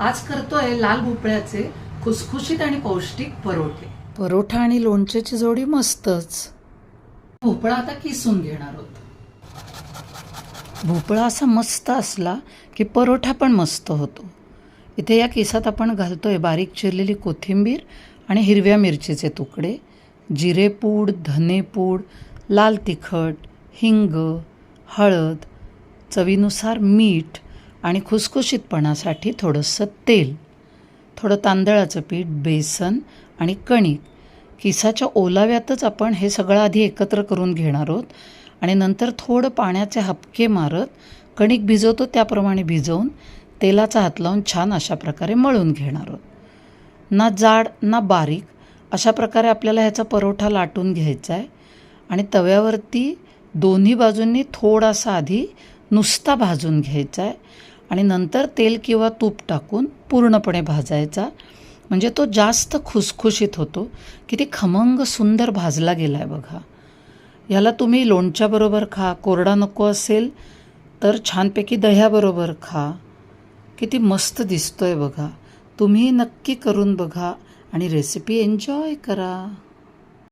आज करतोय लाल भोपळ्याचे खुसखुशीत आणि पौष्टिक परोठे. परोठा आणि लोणच्याची जोडी मस्तच. भोपळा आता किसून घेणार आहोत भोपळा असा मस्त असला की परोठा पण मस्त होतो. इथे या किसात आपण घालतोय बारीक चिरलेली कोथिंबीर आणि हिरव्या मिरचीचे तुकडे जिरेपूड धनेपूड लाल तिखट हिंग हळद चवीनुसार मीठ आणि खुसखुशीतपणासाठी थोडंसं तेल थोडं तांदळाचं पीठ बेसन आणि कणिक. किसाच्या ओलाव्यातच आपण हे सगळं आधी एकत्र करून घेणार आहोत आणि नंतर थोडं पाण्याचे हपके मारत कणिक भिजवतो त्याप्रमाणे भिजवून तेलाचा हात लावून छान अशा प्रकारे मळून घेणार आहोत. ना जाड ना बारीक अशा प्रकारे आपल्याला ह्याचा परोठा लाटून घ्यायचा आहे आणि तव्यावरती दोन्ही बाजूंनी थोडासा आधी नुसता भाजून घ्यायचा आहे. आणि नंतर तेल किंवा तूप टाकून पूर्णपणे भाजायचा. म्हणजे तो जास्त खुसखुशीत होतो किती खमंग सुंदर भाजला गेला आहे बघा. ह्याला तुम्ही लोणच्याबरोबर खा कोरडा नको असेल तर छानपैकी दह्याबरोबर खा. किती मस्त दिसतो आहे बघा. तुम्ही नक्की करून बघा आणि रेसिपी एन्जॉय करा.